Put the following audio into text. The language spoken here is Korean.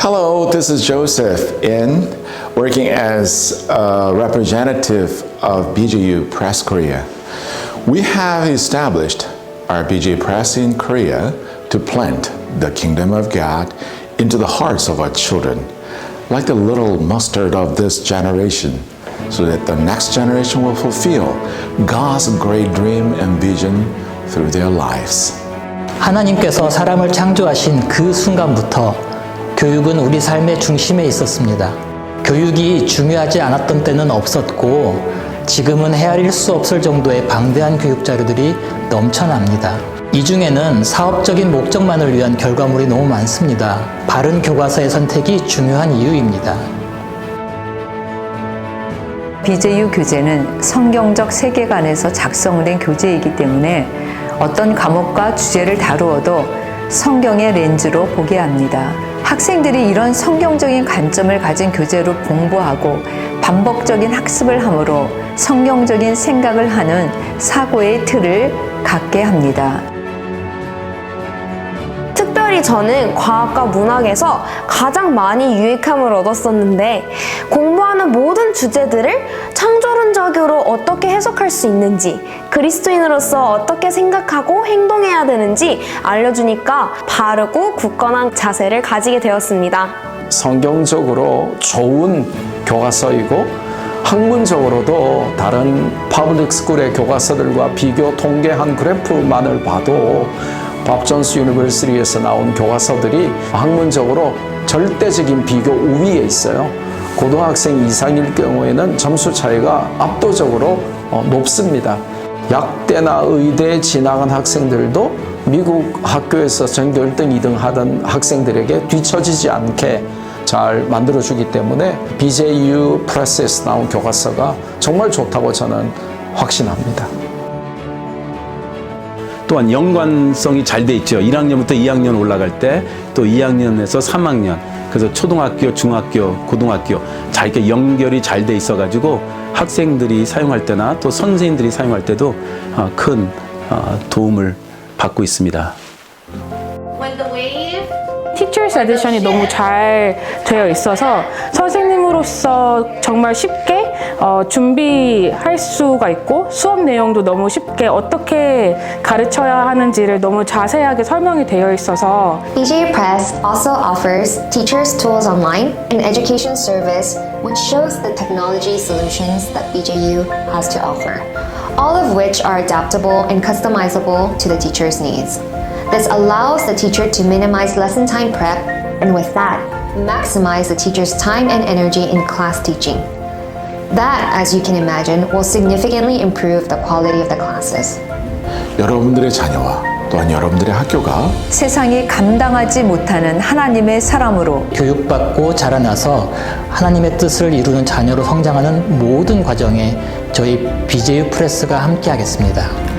Hello, this is Joseph In, working as a representative of BGU Press Korea. We have established our BGU Press in Korea to plant the kingdom of God into the hearts of our children, like the little mustard of this generation, so that the next generation will fulfill God's great dream and vision through their lives. 하나님께서 사람을 창조하신 그 순간부터 교육은 우리 삶의 중심에 있었습니다. 교육이 중요하지 않았던 때는 없었고 지금은 헤아릴 수 없을 정도의 방대한 교육 자료들이 넘쳐납니다. 이 중에는 사업적인 목적만을 위한 결과물이 너무 많습니다. 바른 교과서의 선택이 중요한 이유입니다. BJU 교재는 성경적 세계관에서 작성을 한 교재이기 때문에 어떤 과목과 주제를 다루어도 성경의 렌즈로 보게 합니다. 학생들이 이런 성경적인 관점을 가진 교재로 공부하고 반복적인 학습을 함으로 성경적인 생각을 하는 사고의 틀을 갖게 합니다. 특별히 저는 과학과 문학에서 가장 많이 유익함을 얻었었는데 공부하는 모든 주제들을 창조론적으로 어떻게 해석할 수 있는지 그리스도인으로서 어떻게 생각하고 행동해야 되는지 알려주니까 바르고 굳건한 자세를 가지게 되었습니다. 성경적으로 좋은 교과서이고 학문적으로도 다른 파블릭 스쿨의 교과서들과 비교 통계한 그래프만을 봐도 밥존스 유니버시티에서 나온 교과서들이 학문적으로 절대적인 비교 우위에 있어요. 고등학생 이상일 경우에는 점수 차이가 압도적으로 어, 높습니다. 약대나 의대 지나간 학생들도 미국 학교에서 전교 1등, 2등 하던 학생들에게 뒤처지지 않게 잘 만들어주기 때문에 BJU 프레스에서 나온 교과서가 정말 좋다고 저는 확신합니다. 또한 연관성이 잘 돼 있죠. 1학년부터 2학년 올라갈 때 또 2학년에서 3학년 그래서 초등학교, 중학교, 고등학교 잘 이렇게 연결이 잘 돼 있어 가지고 학생들이 사용할 때나 또 선생님들이 사용할 때도 어, 큰 어, 도움을 받고 있습니다. 티처스 에디션이 너무 잘 되어 있어서 선생님으로서 정말 쉽게 어, 준비할 수가 있고 수업 내용도 너무 쉽게 어떻게 가르쳐야 하는지를 너무 자세하게 설명이 되어 있어서 BJ Press also offers teachers tools online and education service which shows the technology solutions that BJU has to offer, all of which are adaptable and customizable to the teacher's needs. This allows the teacher to minimize lesson time prep and with that, maximize the teacher's time and energy in class teaching. That, as you can imagine, will significantly improve the quality of the classes. 여러분들의 자녀와 또한 여러분들의 학교가 세상이 감당하지 못하는 하나님의 사람으로 교육받고 자라나서 하나님의 뜻을 이루는 자녀로 성장하는 모든 과정에 저희 BJU 프레스가 함께하겠습니다.